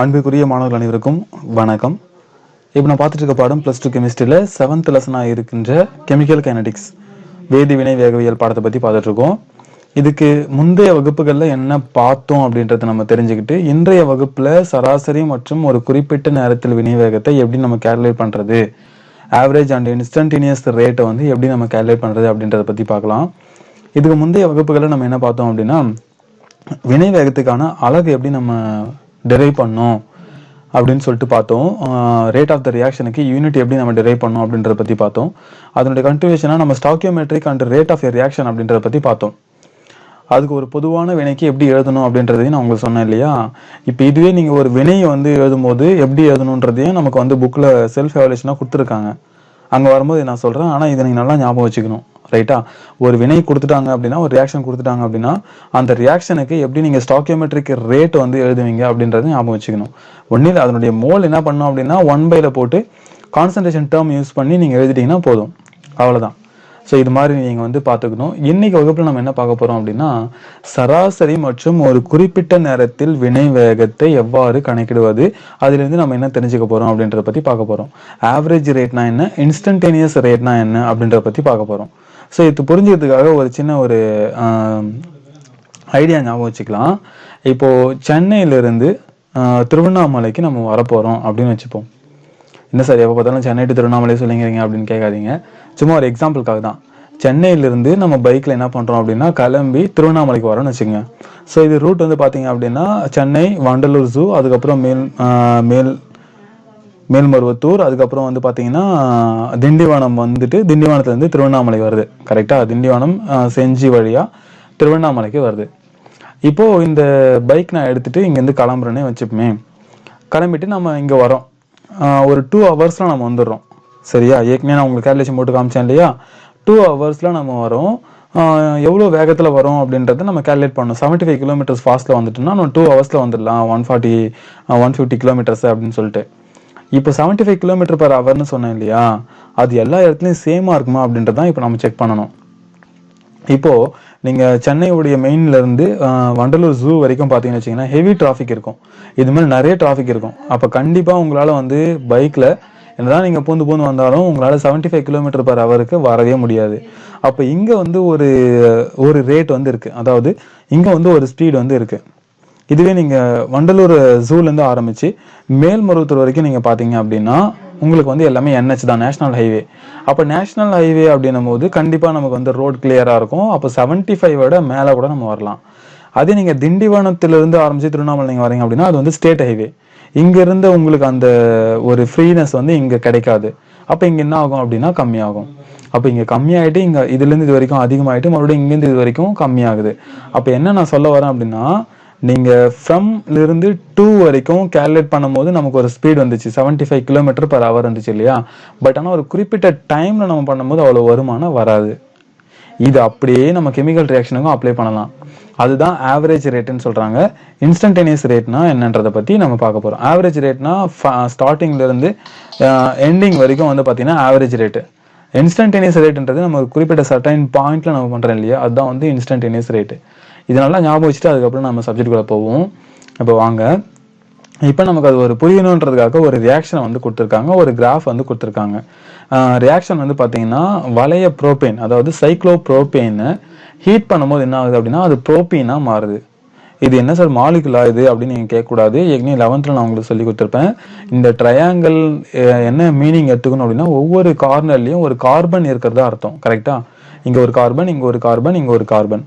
அன்புக்குரிய மாணவர்கள் அனைவருக்கும் வணக்கம். இப்போ நான் பார்த்துட்டு இருக்க பாடம் ப்ளஸ் டூ கெமிஸ்ட்ரியில் செவன்த் லெசனாக இருக்கின்ற கெமிக்கல் கைனடிக்ஸ் வேதி வினை வேகவியல் பாடத்தை பற்றி பார்த்துட்ருக்கோம் இதுக்கு முந்தைய வகுப்புகளில் என்ன பார்த்தோம் அப்படின்றத நம்ம தெரிஞ்சுக்கிட்டு இன்றைய வகுப்பில் சராசரி மற்றும் ஒரு குறிப்பிட்ட நேரத்தில் வினை வேகத்தை எப்படி நம்ம கேல்குலேட் பண்ணுறது ஆவரேஜ் அண்ட் இன்ஸ்டன்டேனியஸ் ரேட்டை வந்து எப்படி நம்ம கேல்குலேட் பண்ணுறது அப்படின்றத பற்றி பார்க்கலாம். இதுக்கு முந்தைய வகுப்புகளில் நம்ம என்ன பார்த்தோம் அப்படின்னா வினை வேகத்துக்கான அழகு எப்படி நம்ம டெரைவ் பண்ணோம் அப்படின்னு சொல்லிட்டு பார்த்தோம். ரேட் ஆஃப் த ரியாக்ஷனுக்கு யூனிட் எப்படி நம்ம டெரைவ் பண்ணோம் அப்படின்றத பற்றி பார்த்தோம். அதனுடைய கண்டினியூஷனாக நம்ம stoichiometric and rate of reaction அப்படின்றத பற்றி பார்த்தோம். அதுக்கு ஒரு பொதுவான வினைக்கு எப்படி எழுதணும் அப்படின்றதையும் நான் உங்களுக்கு சொன்னேன் இல்லையா? இப்போ இதுவே நீங்கள் ஒரு வினையை வந்து எழுதும்போது எப்படி எழுதணுன்றதையும் நமக்கு வந்து புக்கில் செல்ஃப் எவலேஷனாக கொடுத்துருக்காங்க. அங்கே வரும்போது நான் சொல்கிறேன் ஆனால் இதை நீங்கள் நல்லா ஞாபகம் வச்சுக்கணும். ரைட்டா ஒரு வினை கொடுத்துட்டாங்க அப்படின்னா ஒரு ரியாக்ஷன் கொடுத்துட்டாங்க அப்படின்னா அந்த ரியாக்ஷனுக்கு எப்படி நீங்கள் ஸ்டாக்கியோமெட்ரிக் ரேட் வந்து எழுதுவீங்க அப்படின்றத ஞாபகம் வச்சுக்கணும். ஒன்றில் அதனுடைய மோல் என்ன பண்ணோம் அப்படின்னா ஒன் பைல போட்டு கான்சன்ட்ரேஷன் டேர்ம் யூஸ் பண்ணி நீங்கள் எழுதிட்டீங்கன்னா போதும். அவ்வளோதான் ஸோ இது மாதிரி நீங்கள் வந்து பார்த்துக்கணும். இன்னைக்கு வகுப்பில் நம்ம என்ன பார்க்க போகிறோம் அப்படின்னா சராசரி மற்றும் ஒரு குறிப்பிட்ட நேரத்தில் வினை வேகத்தை எவ்வாறு கணக்கிடுவது அதிலிருந்து நம்ம என்ன தெரிஞ்சுக்க போகிறோம் அப்படின்றத பற்றி பார்க்க போகிறோம் ஆவரேஜ் ரேட்னா என்ன? இன்ஸ்டன்டேனியஸ் ரேட்னா என்ன? அப்படின்றத பற்றி பார்க்க போகிறோம் ஸோ இது புரிஞ்சுக்கிறதுக்காக ஒரு சின்ன ஒரு ஐடியா ஞாபகம் வச்சுக்கலாம். இப்போது சென்னையிலேருந்து திருவண்ணாமலைக்கு நம்ம வரப்போகிறோம் அப்படின்னு வச்சுப்போம். என்ன சார் எப்போ பார்த்தாலும் சென்னை டு திருவண்ணாமலை சொல்லிங்கிறீங்க அப்படின்னு கேட்காதீங்க. சும்மா ஒரு எக்ஸாம்பிளுக்காக தான். சென்னையிலேருந்து நம்ம பைக்கில் என்ன பண்ணுறோம் அப்படின்னா கிளம்பி திருவண்ணாமலைக்கு வரோம்னு வச்சுங்க ஸோ இது ரூட் வந்து பார்த்தீங்க அப்படின்னா சென்னை வண்டலூர் ஜூ அதுக்கப்புறம் மேல் மேல் மேல்மருவத்தூர் அதுக்கப்புறம் வந்து பார்த்தீங்கன்னா திண்டிவனம் வந்துட்டு திண்டிவனத்துலேருந்து திருவண்ணாமலை வருது. கரெக்டாக திண்டிவனம் செஞ்சி வழியாக திருவண்ணாமலைக்கு வருது. இப்போது இந்த பைக் நான் எடுத்துகிட்டு இங்கேருந்து கிளம்புறேன்னே வச்சுப்போமே கிளம்பிட்டு நம்ம இங்கே வரோம். ஒரு டூ ஹவர்ஸில் நம்ம வந்துடுறோம். சரியா? ஏற்கனவே நான் உங்களுக்கு கேல்குலேஷன் போட்டு காமிச்சேன் இல்லையா? டூ ஹவர்ஸில் நம்ம வரோம். எவ்வளோ வேகத்தில் வரும் அப்படின்றத நம்ம கேல்குலேட் பண்ணணும். செவன்ட்டி ஃபைவ் கிலோமீட்டர்ஸ் ஃபாஸ்ட்டில் வந்துட்டுனா நம்ம டூ ஹவர்ஸில் வந்துடலாம். One forty one fifty kilometers அப்படின்னு சொல்லிட்டு. இப்போ செவன்ட்டி ஃபைவ் கிலோமீட்டர் பர் ஹவர்னு சொன்னேன் இல்லையா? அது எல்லா இடத்துலையும் சேமாக இருக்குமா அப்படின்றது தான் இப்போ நம்ம செக் பண்ணணும். இப்போது நீங்கள் சென்னையுடைய மெயின்லேருந்து வண்டலூர் ஜூ வரைக்கும் பார்த்தீங்கன்னு வச்சீங்கன்னா ஹெவி டிராஃபிக் இருக்கும். இது மாதிரி நிறைய டிராஃபிக் இருக்கும். அப்போ கண்டிப்பாக உங்களால் வந்து பைக்கில் என்னதான் நீங்கள் பூந்து பூந்து வந்தாலும் உங்களால் செவன்ட்டி ஃபைவ் கிலோமீட்டர் பர் ஹவருக்கு வரவே முடியாது. அப்போ இங்கே வந்து ஒரு ஒரு ரேட் வந்து இருக்குது அதாவது இங்கே வந்து ஒரு ஸ்பீடு வந்து இருக்குது இதுவே நீங்கள் வண்டலூர் ஜூல இருந்து ஆரம்பிச்சு மேல்மருவத்தூர் வரைக்கும் நீங்கள் பார்த்தீங்க அப்படின்னா உங்களுக்கு வந்து எல்லாமே என்ஹெச் தான் நேஷனல் ஹைவே அப்போ நேஷனல் ஹைவே அப்படின்னும் போது கண்டிப்பாக நமக்கு வந்து ரோட் கிளியராக இருக்கும். அப்போ செவன்ட்டி விட மேலே கூட நம்ம வரலாம். அதே நீங்க திண்டிவனத்திலிருந்து ஆரம்பிச்சு திருவண்ணாமலை நீங்கள் வரீங்க அப்படின்னா அது வந்து ஸ்டேட் ஹைவே இங்கேருந்து உங்களுக்கு அந்த ஒரு ஃப்ரீனஸ் வந்து இங்கே கிடைக்காது. அப்போ இங்க என்ன ஆகும் அப்படின்னா கம்மியாகும். அப்போ இங்கே கம்மியாயிட்டு இங்க இதுல இருந்து இது வரைக்கும் அதிகமாயிட்டு மறுபடியும் இங்கேருந்து இது வரைக்கும் கம்மியாகுது. அப்போ என்ன நான் சொல்ல வரேன் அப்படின்னா நீங்கள் ஃப்ரம்லேருந்து டூ வரைக்கும் கேல்குலேட் பண்ணும்போது நமக்கு ஒரு ஸ்பீட் வந்துச்சு. 75 ஃபைவ் கிலோமீட்டர் பர் ஹவர் வந்துச்சு இல்லையா? பட் ஆனால் ஒரு குறிப்பிட்ட டைமில் நம்ம பண்ணும்போது அவ்வளோ வருமானம் வராது. இது அப்படியே நம்ம கெமிக்கல் ரியாக்ஷனுக்கும் அப்ளை பண்ணலாம். அதுதான் ஆவரேஜ் ரேட்டுன்னு சொல்கிறாங்க இன்ஸ்டன்டேனியஸ் ரேட்னா என்னன்றதை பற்றி நம்ம பார்க்க போகிறோம் ஆவரேஜ் ரேட்னா ஸ்டார்டிங்லேருந்து எண்டிங் வரைக்கும் வந்து பார்த்தீங்கன்னா ஆவரேஜ் ரேட்டு இன்ஸ்டன்டேனியஸ் ரேட்ன்றது நம்ம ஒரு குறிப்பிட்ட சர்டைன் பாயிண்ட்ல நம்ம பண்ணுறோம் இல்லையா? அதுதான் வந்து இன்ஸ்டன்டேனியஸ் ரேட்டு இதனால ஞாபகம் வச்சுட்டு அதுக்கப்புறம் நம்ம சப்ஜெக்ட்குள்ளே போவோம். இப்போ வாங்க. இப்போ நமக்கு அது ஒரு புரியணுன்றதுக்காக ஒரு ரியாக்ஷனை வந்து கொடுத்துருக்காங்க. ஒரு கிராஃப் வந்து கொடுத்துருக்காங்க. ரியாக்ஷன் வந்து பார்த்தீங்கன்னா வளைய ப்ரோபேன் அதாவது சைக்ளோ ப்ரோபேனை ஹீட் பண்ணும்போது என்ன ஆகுது அப்படின்னா அது ப்ரோபீனாக மாறுது. இது என்ன சார் மாலிகுலா இது அப்படின்னு நீங்கள் கேட்கக்கூடாது. ஏற்கனவே லெவன்த்தில் நான் உங்களுக்கு சொல்லி கொடுத்துருப்பேன். இந்த ட்ரையாங்கிள் என்ன மீனிங் எடுத்துக்கணும் அப்படின்னா ஒவ்வொரு கார்னர்லேயும் ஒரு கார்பன் இருக்கிறதா அர்த்தம். கரெக்டாக இங்கே ஒரு கார்பன் இங்கே ஒரு கார்பன் இங்கே ஒரு கார்பன்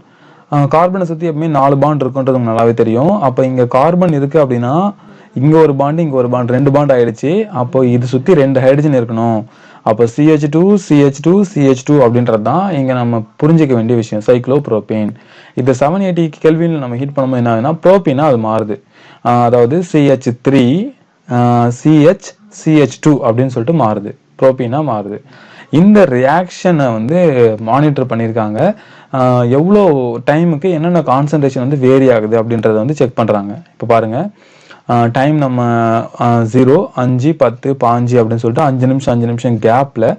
கார்பனை சுற்றி எப்பவுமே நாலு பாண்ட் இருக்குன்றது உங்களுக்கு நல்லாவே தெரியும். அப்போ இங்கே கார்பன் இருக்குது அப்படின்னா இங்கே ஒரு பாண்டு இங்கே ஒரு பாண்ட் ரெண்டு பாண்ட் ஆயிடுச்சு. அப்போ இது சுற்றி ரெண்டு ஹைட்ரஜன் இருக்கணும். அப்போ C H two C H two C H two அப்படின்றது தான் இங்கே நம்ம புரிஞ்சிக்க வேண்டிய விஷயம். சைக்ளோ ப்ரோபேன் இது செவன் எயிட்டி கெல்வியில் நம்ம ஹீட் பண்ணும்போது என்ன ஆகுதுன்னா ப்ரோபீனா அது மாறுது. அதாவது CH three CH CH two அப்படின்னு சொல்லிட்டு மாறுது. ப்ரோபீனா மாறுது. இந்த ரியாக்ஷனை வந்து மானிட்டர் பண்ணியிருக்காங்க. எவ்வளோ டைமுக்கு என்னென்ன கான்சன்ட்ரேஷன் வந்து வேரி ஆகுது அப்படின்றத வந்து செக் பண்ணுறாங்க இப்போ பாருங்கள் டைம் நம்ம ஜீரோ அஞ்சு பத்து பாஞ்சு அப்படின்னு சொல்லிட்டு அஞ்சு நிமிஷம் அஞ்சு நிமிஷம் கேப்பில்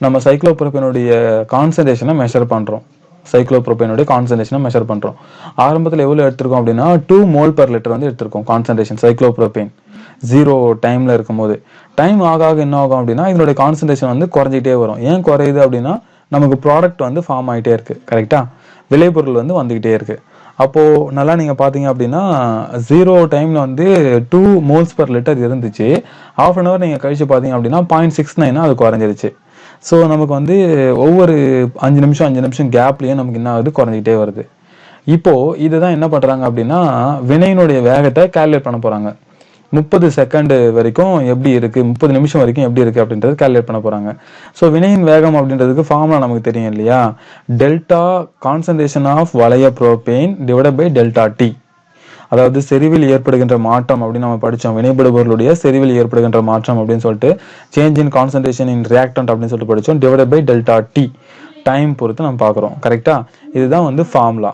நம்ம சைக்ளோப்ரோபேனுடைய கான்சன்ட்ரேஷனை மெஷர் பண்ணுறோம் சைக்ளோப்ரோபேனுடைய கான்சன்ட்ரேஷனை மெஷர் பண்ணுறோம் ஆரம்பத்தில் எவ்வளோ எடுத்திருக்கோம் அப்படின்னா டூ மோல் பர் லிட்டர் வந்து எடுத்திருக்கோம் கான்சன்ட்ரேஷன் சைக்ளோப்ரோபேன் ஜீரோ டைமில் இருக்கும்போது. டைம் ஆக ஆக என்ன ஆகும் அப்படின்னா இதனுடைய கான்சன்ட்ரேஷன் வந்து குறைஞ்சிட்டே வரும். ஏன் குறையுது அப்படின்னா நமக்கு ப்ராடக்ட் வந்து ஃபார்ம் ஆகிட்டே இருக்குது கரெக்டாக விளைபொருள் வந்து வந்துக்கிட்டே இருக்குது அப்போது நல்லா நீங்கள் பார்த்தீங்க அப்படின்னா ஜீரோ டைமில் வந்து டூ மோல்ஸ் பர் லிட்டர் இருந்துச்சு. ஆஃப் அன் ஹவர் நீங்கள் கழிச்சு பார்த்தீங்க அப்படின்னா பாயிண்ட் சிக்ஸ் அது குறைஞ்சிருச்சு. ஸோ நமக்கு வந்து ஒவ்வொரு அஞ்சு நிமிஷம் அஞ்சு நிமிஷம் கேப்லயும் நமக்கு என்ன ஆகுது? குறைஞ்சிக்கிட்டே வருது. இப்போது இதுதான் என்ன பண்ணுறாங்க அப்படின்னா வினையினுடைய வேகத்தை கால்குலேட் பண்ண போகிறாங்க முப்பது செகண்ட் வரைக்கும் எப்படி இருக்கு முப்பது நிமிஷம் வரைக்கும் எப்படி இருக்கு அப்படின்றது கால்குலேட் பண்ண போறாங்க. ஸோ வினையின் வேகம் அப்படின்றதுக்கு ஃபார்முலா நமக்கு தெரியும் இல்லையா? டெல்டா கான்சன்ட்ரேஷன் ஆஃப் வளைய propane divide by delta T அதாவது செறிவில் ஏற்படுகின்ற மாற்றம் அப்படின்னு நம்ம படித்தோம் வினைபடுபவர்களுடைய செறிவில் ஏற்படுகின்ற மாற்றம் அப்படின்னு சொல்லிட்டு change in concentration in reactant அப்படின்னு சொல்லிட்டு படித்தோம் divide by delta T time பொறுத்து நம்ம பார்க்குறோம். கரெக்டாக இதுதான் வந்து ஃபார்முலா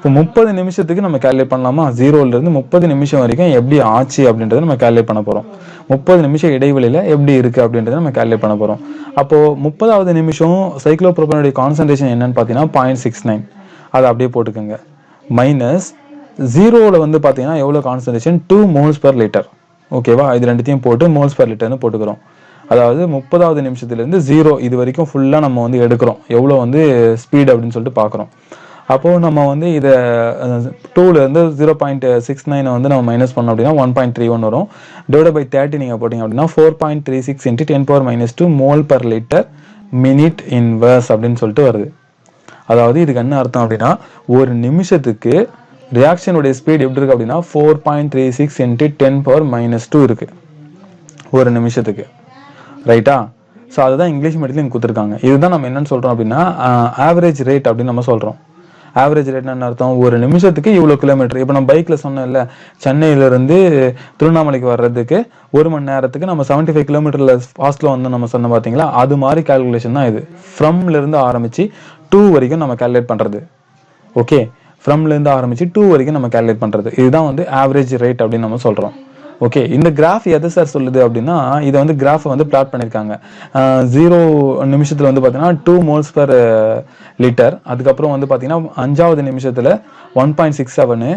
இப்போ முப்பது நிமிஷத்துக்கு நம்ம கேல்குலேட் பண்ணலாமா? ஜீரோலேருந்து முப்பது நிமிஷம் வரைக்கும் எப்படி ஆச்சு அப்படின்றத நம்ம கேல்குலேட் பண்ண போகிறோம் முப்பது நிமிஷம் இடைவெளியில் எப்படி இருக்குது அப்படின்றத நம்ம கேல்குலேட் பண்ண போகிறோம் அப்போது முப்பதாவது நிமிஷம் சைக்ளோப்ரோபனுடைய கான்சன்ட்ரேஷன் என்னன்னு பார்த்தீங்கன்னா பாயிண்ட் சிக்ஸ் நைன் அதை அப்படியே போட்டுக்கோங்க. மைனஸ் ஜீரோவில் வந்து பார்த்தீங்கன்னா எவ்வளோ concentration two moles per litre ஓகேவா இது ரெண்டுத்தையும் போட்டு மோல்ஸ் பர் லிட்டர்னு போட்டுக்கிறோம். அதாவது முப்பதாவது நிமிஷத்துலேருந்து ஜீரோ இது வரைக்கும் ஃபுல்லாக நம்ம வந்து எடுக்கிறோம். எவ்வளோ வந்து ஸ்பீட் அப்படின்னு சொல்லிட்டு பார்க்குறோம். அப்போது நம்ம வந்து இதை டூலேருந்து ஜீரோ பாயிண்ட் சிக்ஸ் நைனை வந்து நம்ம மைனஸ் பண்ணோம் அப்படின்னா ஒன் பாயிண்ட் த்ரீ ஒன் வரும். டிவைட் பை தேர்ட்டி நீங்கள் போட்டிங்க அப்படின்னா four point three six into ten power minus two mole per litre minute inverse அப்படின்னு சொல்லிட்டு வருது. அதாவது இதுக்கு என்ன அர்த்தம் அப்படின்னா ஒரு நிமிஷத்துக்கு ரியாக்ஷனுடைய ஸ்பீட் எப்படி இருக்குது அப்படின்னா four point three six into ten power minus two இருக்குது ஒரு நிமிஷத்துக்கு. ரைட்டா ஸோ அதுதான் இங்கிலீஷ் மீடியத்தில் இங்கே கொடுத்துருக்காங்க. இதுதான் நம்ம என்னன்னு சொல்கிறோம் அப்படின்னா ஆவரேஜ் ரேட் அப்படின்னு நம்ம சொல்கிறோம் ஆவரேஜ் ரேட்னா என்ன அர்த்தம்? ஒரு நிமிஷத்துக்கு இவ்வளோ கிலோமீட்டர் இப்போ நம்ம பைக்கில் சொன்னோம்ல சென்னையிலேருந்து திருவண்ணாமலைக்கு வர்றதுக்கு ஒரு மணி நேரத்துக்கு நம்ம செவன்ட்டி ஃபைவ் கிலோமீட்டரில் ஃபாஸ்ட்டில் வந்து நம்ம சொன்ன பார்த்தீங்களா அது மாதிரி கால்குலேஷன் தான் இது. ஃப்ரம்லேருந்து ஆரம்பித்து டூ வரைக்கும் நம்ம கால்குலேட் பண்ணுறது ஓகே ஃப்ரம்லேருந்து ஆரம்பித்து டூ வரைக்கும் நம்ம கால்குலேட் பண்ணுறது இதுதான் வந்து ஆவரேஜ் ரேட் அப்படின்னு நம்ம சொல்கிறோம் ஓகே இந்த கிராஃப் எது சார் சொல்லுது அப்படின்னா இதை வந்து கிராஃப் வந்து பிளாட் பண்ணியிருக்காங்க ஜீரோ நிமிஷத்தில் வந்து பார்த்தீங்கன்னா டூ மோல்ஸ் பர் லிட்டர் அதுக்கப்புறம் வந்து பார்த்தீங்கன்னா அஞ்சாவது நிமிஷத்தில் one point six seven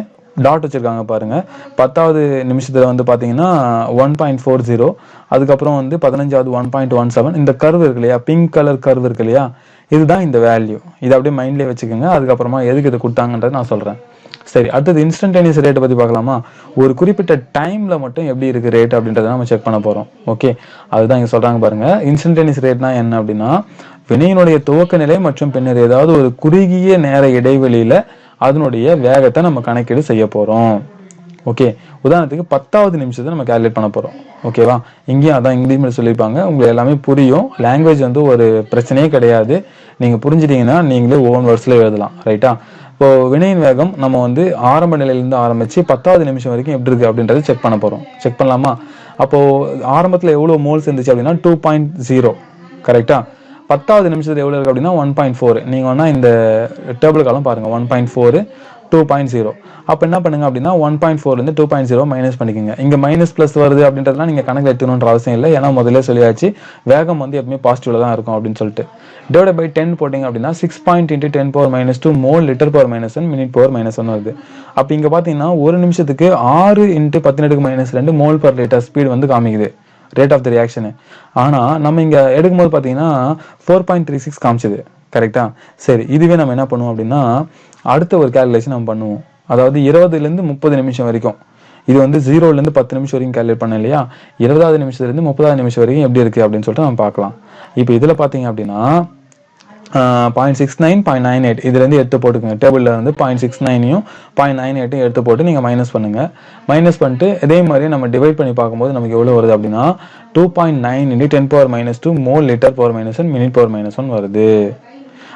dot வச்சுருக்காங்க பாருங்கள் பத்தாவது நிமிஷத்தில் வந்து பார்த்தீங்கன்னா ஒன் பாயிண்ட் ஃபோர் ஜீரோ அதுக்கப்புறம் வந்து பதினஞ்சாவது ஒன் பாயிண்ட் ஒன் செவன் இந்த கர்வ் இருக்கு இல்லையா? பிங்க் கலர் கர்வ் இருக்கு இல்லையா? இதுதான் இந்த வேல்யூ இதை அப்படியே மைண்ட்லேயே வச்சுக்கோங்க. அதுக்கப்புறமா எதுக்கு இதை கொடுத்தாங்கன்றதை நான் சொல்கிறேன் சரி அடுத்தது இன்ஸ்டன்டேனியஸ் ரேட்டை பத்தி பார்க்கலாமா? ஒரு குறிப்பிட்ட டைம்ல மட்டும் எப்படி இருக்கு ரேட் அப்படின்றத நம்ம செக் பண்ண போறோம். ஓகே அதுதான் இங்க சொல்றாங்க பாருங்க. இன்ஸ்டன்டேனியஸ் ரேட்னா என்ன அப்படின்னா வினையினுடைய துவக்க நிலை மற்றும் பின்னர் ஏதாவது ஒரு குறுகிய நேர இடைவெளியில அதனுடைய வேகத்தை நம்ம கணக்கீடு செய்ய போறோம். ஓகே உதாரணத்துக்கு பத்தாவது நிமிஷத்தை நம்ம கேல்குலேட் பண்ண போறோம். ஓகேவா இங்கேயும் அதான் இங்கிலீஷ் சொல்லியிருப்பாங்க. உங்களுக்கு எல்லாமே புரியும். லாங்குவேஜ் வந்து ஒரு பிரச்சனையே கிடையாது. நீங்க புரிஞ்சிட்டீங்கன்னா நீங்களே ஓன் வேர்ட்ஸ்ல எழுதலாம். ரைட்டா இப்போ வினையின் வேகம் நம்ம வந்து ஆரம்ப நிலையிலிருந்து ஆரம்பிச்சு பத்தாவது நிமிஷம் வரைக்கும் எப்படி இருக்கு அப்படின்றத செக் பண்ண போறோம். செக் பண்ணலாமா? அப்போ ஆரம்பத்தில் எவ்வளோ மோல்ஸ் இருந்துச்சு அப்படின்னா டூ பாயிண்ட் ஜீரோ கரெக்டா பத்தாவது நிமிஷத்தில் எவ்வளோ இருக்கு அப்படின்னா ஒன் பாயிண்ட் ஃபோர் நீங்கள் வேணால் இந்த table column one point four two point zero அப்போ என்ன பண்ணுங்க அப்படின்னா ஒன் பாயிண்ட் ஃபோர்லேருந்து டூ பாயிண்ட் ஜீரோ மைனஸ் பண்ணிக்கோங்க. இங்கே மைனஸ் ப்ளஸ் வருது அப்படின்றதுலாம் நீங்கள் கணக்கு எடுத்துக்கணுன்ற அவசியம் இல்லை. ஏன்னா முதல்ல சொல்லியாச்சு வேகம் வந்து எப்பவுமே பாசிட்டிவில் தான் இருக்கும் அப்படின்னு சொல்லிட்டு. டிவைட் பை டென் போட்டிங்க அப்படின்னா six point into ten power minus two mole litre power minus one minute power minus one வருது. அப்போ இங்கே பார்த்தீங்கன்னா ஒரு நிமிஷத்துக்கு ஆறு இன்ட்டு பதினெட்டுக்கு மைனஸ் ரெண்டு மோல் பர் லிட்டர் ஸ்பீட் வந்து காமிக்குது. ரேட் ஆஃப் த ரியாக்ஷனு ஆனால் நம்ம இங்கே எடுக்கும்போது பார்த்தீங்கன்னா ஃபோர் பாயிண்ட் த்ரீ சிக்ஸ் காமிச்சது. கரெக்டாக சரி இதுவே நம்ம என்ன பண்ணுவோம் அப்படின்னா அடுத்த ஒரு கேல்குலேஷன் நம்ம பண்ணுவோம். அதாவது இருபதுலேருந்து முப்பது நிமிஷம் வரைக்கும். இது வந்து ஜீரோலேருந்து பத்து நிமிஷம் வரைக்கும் கேல்குலேட் பண்ண இல்லையா? இருபதாவது நிமிஷத்துலேருந்து முப்பதாவது நிமிஷம் வரைக்கும் எப்படி இருக்குது அப்படின்னு சொல்லிட்டு நம்ம பார்க்கலாம். இப்போ இதில் பார்த்தீங்க அப்படின்னா point six nine point nine eight இதுலேருந்து எடுத்து போட்டுக்கோங்க. டேபிளில் வந்து பாயிண்ட் சிக்ஸ் நைனையும் பாயிண்ட் நைன் எயிட்டையும் எடுத்து போட்டு நீங்கள் மைனஸ் பண்ணுங்கள் மைனஸ் பண்ணிட்டு இதே மாதிரி நம்ம டிவைட் பண்ணி பார்க்கும்போது நமக்கு எவ்வளோ வருது அப்படின்னா two point nine into ten power minus two mole litre power minus one minute power minus one வருது.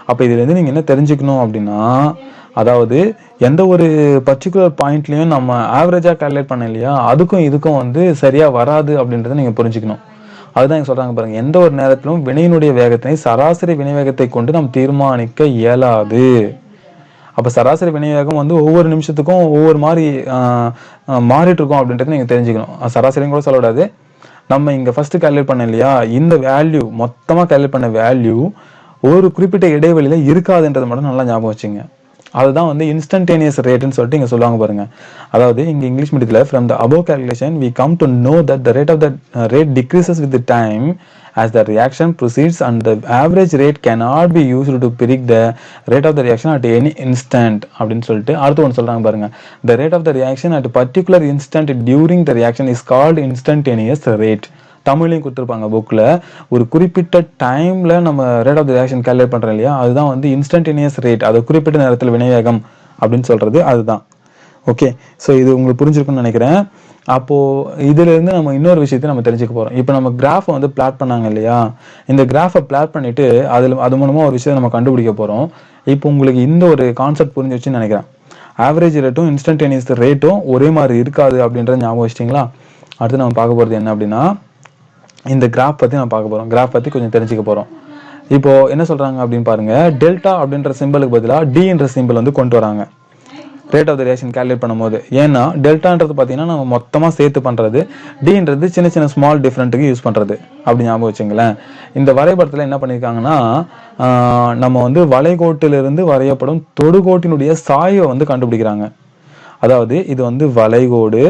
அப்போ இதுலேருந்து நீங்கள் என்ன தெரிஞ்சுக்கணும் அப்படின்னா அதாவது எந்த ஒரு பர்டிகுலர் பாயிண்ட்லையும் நம்ம ஆவரேஜாக கால்குலேட் பண்ண இல்லையா? அதுக்கும் இதுக்கும் வந்து சரியாக வராது அப்படின்றத நீங்கள் புரிஞ்சுக்கணும். அதுதான் இங்கே சொல்கிறாங்க பாருங்க. எந்த ஒரு நேரத்திலும் வினையினுடைய வேகத்தினை சராசரி வினைவேகத்தை கொண்டு நாம் தீர்மானிக்க இயலாது. அப்போ சராசரி விநியோகம் வந்து ஒவ்வொரு நிமிஷத்துக்கும் ஒவ்வொரு மாதிரி மாறிட்டு இருக்கும் அப்படின்றத நீங்கள் தெரிஞ்சுக்கணும். சராசரியும் சராசரின்னு கூட சொல்லக்கூடாது. நம்ம இங்கே ஃபஸ்ட்டு கால்குலேட் பண்ண இல்லையா? இந்த வேல்யூ மொத்தமாக கால்குலேட் பண்ண வேல்யூ ஒரு குறிப்பிட்ட இடைவெளியில இருக்காதுன்றது மட்டும் நல்லா ஞாபகம் வச்சுங்க. அதுதான் வந்து இன்ஸ்டன்டேனியஸ் ரேட்னு சொல்லிட்டு இங்க சொல்லுவாங்க பாருங்க அதாவது இங்க English மீடியத்துல from the above calculation we come to know that the rate of the uh, rate decreases with the time as the reaction proceeds and the average rate cannot be used to predict the rate of the reaction at any instant அப்படின்னு சொல்லிட்டு அடுத்து ஒன்று சொல்றாங்க பாருங்க the rate of the reaction at a particular instant during the reaction is called instantaneous rate தமிழையும் கொடுத்துருப்பாங்க புக்கில் ஒரு குறிப்பிட்ட டைமில் நம்ம ரேட் ஆஃப் ரியாக்ஷன் கேல்குலேட் பண்ணுறோம் இல்லையா? அதுதான் வந்து இன்ஸ்டன்டேனியஸ் ரேட் அது குறிப்பிட்ட நேரத்தில் வினைவேகம் அப்படின்னு சொல்கிறது அதுதான். ஓகே ஸோ இது உங்களுக்கு புரிஞ்சிருக்கும்னு நினைக்கிறேன். அப்போது இதுலேருந்து நம்ம இன்னொரு விஷயத்தை நம்ம தெரிஞ்சுக்க போகிறோம் இப்போ நம்ம கிராஃபை வந்து பிளாட் பண்ணாங்க இல்லையா? இந்த கிராஃபை பிளாட் பண்ணிவிட்டு அதில் அது மூலமாக ஒரு விஷயத்தை நம்ம கண்டுபிடிக்க போகிறோம் இப்போ உங்களுக்கு இந்த ஒரு கான்செப்ட் புரிஞ்சிருச்சுன்னு நினைக்கிறேன். ஆவரேஜ் ரேட்டும் இன்ஸ்டன்டேனியஸ் ரேட்டும் ஒரே மாதிரி இருக்காது அப்படின்றத ஞாபகம் வச்சிட்டிங்களா? அடுத்து நம்ம பார்க்க போகிறது என்ன அப்படின்னா இந்த கிராஃப் பற்றி நம்ம பார்க்க போகிறோம் கிராஃப் பற்றி கொஞ்சம் தெரிஞ்சுக்க போகிறோம் இப்போது என்ன சொல்கிறாங்க அப்படின்னு பாருங்க. டெல்டா அப்படின்ற சிம்பிளுக்கு பதிலாக டின்ற சிம்பிள் வந்து கொண்டு வராங்க. Rate of the reaction calculate பண்ணும்போது. ஏன்னா டெல்டான்றது பார்த்தீங்கன்னா நம்ம மொத்தமாக சேர்த்து பண்ணுறது டின்றது சின்ன சின்ன ஸ்மால் டிஃப்ரெண்ட்டுக்கு யூஸ் பண்ணுறது அப்படி ஞாபகம் வச்சுங்களேன். இந்த வரைபடத்தில் என்ன பண்ணியிருக்காங்கன்னா நம்ம வந்து வளைகோட்டிலிருந்து வரையப்படும் தொடுகோட்டினுடைய சாயை வந்து கண்டுபிடிக்கிறாங்க. அதாவது இது வந்து வளைகோடு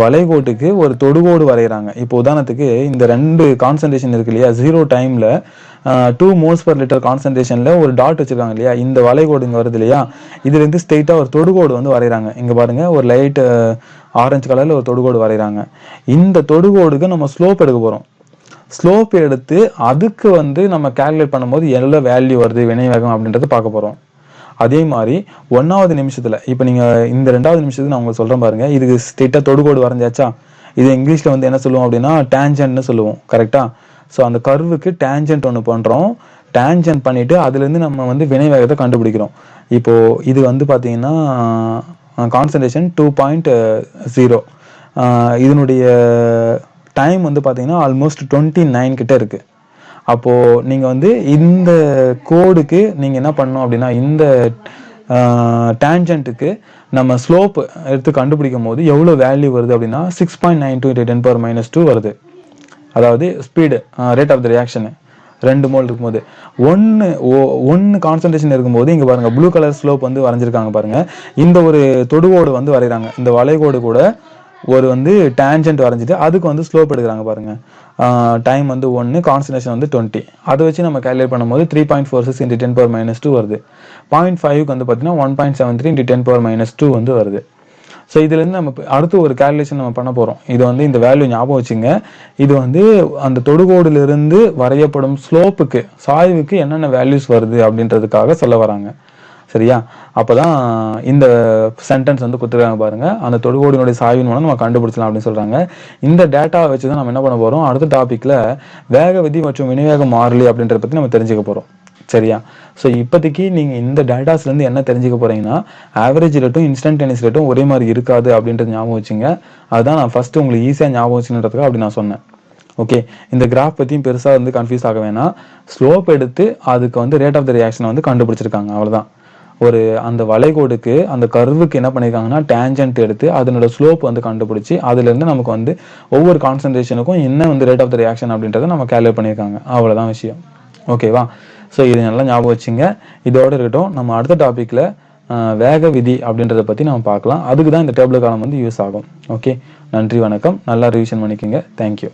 வளைகோட்டுக்கு ஒரு தொடுகோடு வரைகிறாங்க. இப்போ உதாரணத்துக்கு இந்த ரெண்டு கான்சன்ட்ரேஷன் இருக்கு இல்லையா? ஜீரோ டைமில் டூ மோல்ஸ் பர் லிட்டர் கான்சன்ட்ரேஷனில் ஒரு டாட் வச்சுருக்காங்க இல்லையா? இந்த வளைகோடு இங்கே வருது இல்லையா? இதுலேருந்து ஸ்ட்ரெயிட்டாக ஒரு தொடுகோடு வந்து வரைகிறாங்க. இங்கே பாருங்கள் ஒரு லைட் ஆரஞ்சு கலரில் ஒரு தொடுகோடு வரைகிறாங்க. இந்த தொடுகோடுக்கு நம்ம ஸ்லோப் எடுக்க போகிறோம் ஸ்லோப் எடுத்து அதுக்கு வந்து நம்ம கால்குலேட் பண்ணும்போது எவ்வளோ வேல்யூ வருது வினை வேகம் அப்படின்றத பார்க்க போகிறோம் அதே மாதிரி ஒன்றாவது நிமிஷத்தில் இப்போ நீங்கள் இந்த ரெண்டாவது நிமிஷத்துக்கு நான் உங்களுக்கு சொல்கிறேன் பாருங்கள் இதுக்கு ஸ்ட்ரெயிட்டாக தொடுகோடு வரைஞ்சாச்சா? இது இங்கிலீஷில் வந்து என்ன சொல்லுவோம் அப்படின்னா டேஞ்சன்ட்னு சொல்லுவோம் கரெக்டாக ஸோ அந்த கர்வுக்கு டேஞ்சன்ட் ஒன்று பண்ணுறோம் டேஞ்சன்ட் பண்ணிவிட்டு அதுலேருந்து நம்ம வந்து வினைவேகத்தை கண்டுபிடிக்கிறோம். இப்போது இது வந்து பார்த்தீங்கன்னா கான்சன்ட்ரேஷன் டூ பாயிண்ட் ஜீரோ இதனுடைய டைம் வந்து பார்த்தீங்கன்னா ஆல்மோஸ்ட் டுவெண்ட்டி நைன் கிட்டே இருக்குது அப்போ நீங்க வந்து இந்த கோடுக்கு நீங்க என்ன பண்ணணும் அப்படின்னா இந்த டேஞ்சன்ட்டுக்கு நம்ம ஸ்லோப் எடுத்து கண்டுபிடிக்கும் போது எவ்வளோ வேல்யூ வருது அப்படின்னா six point nine two ten power minus two வருது. அதாவது speed rate of the reaction ரெண்டு மோல் இருக்கும்போது. ஒன்று ஒன்று கான்சன்ட்ரேஷன் இருக்கும்போது இங்கே பாருங்கள் ப்ளூ கலர் ஸ்லோப் வந்து வரைஞ்சிருக்காங்க பாருங்கள் இந்த ஒரு தொடுகோடு வந்து வரைகிறாங்க. இந்த வளைகோடு கூட ஒரு வந்து டேஞ்சன்ட் வரைஞ்சிட்டு அதுக்கு வந்து ஸ்லோப் எடுக்கிறாங்க பாருங்க. டைம் வந்து ஒன்று கான்சன்ட்ரேஷன் வந்து டுவெண்ட்டி அதை வச்சு நம்ம கேல்குலேட் பண்ணும்போது three point four six into ten power minus two வருது. பாயிண்ட் ஃபைவ்க்கு வந்து பார்த்தீங்கன்னா one point seven three into ten power minus two வந்து வருது. ஸோ இதுலேருந்து நம்ம அடுத்து ஒரு கேல்குலேஷன் நம்ம பண்ண போகிறோம் இது வந்து இந்த வேல்யூ ஞாபகம் வச்சுங்க. இது வந்து அந்த தொடுகோடிலிருந்து வரையப்படும் ஸ்லோப்புக்கு சாய்வுக்கு என்னென்ன வேல்யூஸ் வருது அப்படின்றதுக்காக சொல்ல வராங்க. சரியா? அப்பதான் இந்த சென்டென்ஸ் வந்து கொடுத்துருக்காங்க பாருங்க. அந்த தொடுகோடினுடைய சாய்வின் மூலம் நம்ம கண்டுபிடிச்சலாம் அப்படின்னு சொல்றாங்க. இந்த டேட்டாவை வச்சு தான் நம்ம என்ன பண்ண போறோம்? அடுத்த டாபிக்ல வேக விதி மற்றும் விநியோக மாறிலி அப்படின்றத பத்தி நம்ம தெரிஞ்சுக்க போறோம். சரியா? ஸோ இப்போதைக்கு நீங்கள் இந்த டேட்டாஸ்லேருந்து என்ன தெரிஞ்சுக்க போறீங்கன்னா ஆவரேஜ் ரேட்டும் இன்ஸ்டன்டேனியஸ் ரேட்டும் ஒரே மாதிரி இருக்காது அப்படின்றது ஞாபகம் வச்சுங்க. அதுதான் நான் ஃபஸ்ட்டு உங்களுக்கு ஈஸியாக ஞாபகம் வச்சுன்றதுக்காக அப்படி நான் சொன்னேன். ஓகே இந்த கிராஃப் பற்றியும் பெருசாக வந்து கன்ஃபியூஸ் ஆக வேணாம். ஸ்லோப் எடுத்து அதுக்கு வந்து ரேட் ஆஃப் த ரியாக்ஷனை வந்து கண்டுபிடிச்சிருக்காங்க. அவ்வளோதான் ஒரு அந்த வளைகோடுக்கு அந்த கர்வுக்கு என்ன பண்ணியிருக்காங்கன்னா டேஞ்சன்ட் எடுத்து அதனோட ஸ்லோப் வந்து கண்டுபிடிச்சி அதுலேருந்து நமக்கு வந்து ஒவ்வொரு கான்சன்ட்ரேஷனுக்கும் என்ன வந்து ரேட் ஆஃப் த ரியாக்ஷன் அப்படின்றத நம்ம கேல்குலேட் பண்ணியிருக்காங்க அவ்வளோதான் விஷயம். ஓகேவா ஸோ இது நல்லா ஞாபகம் வச்சுங்க. இதோட இருக்கட்டும் நம்ம அடுத்த டாப்பிக்கில் வேக விதி அப்படின்றத பற்றி நம்ம பார்க்கலாம். அதுக்கு தான் இந்த டேபிள் காலம் வந்து யூஸ் ஆகும். ஓகே நன்றி வணக்கம். நல்லா ரிவிஷன் பண்ணிக்கோங்க. தேங்க்யூ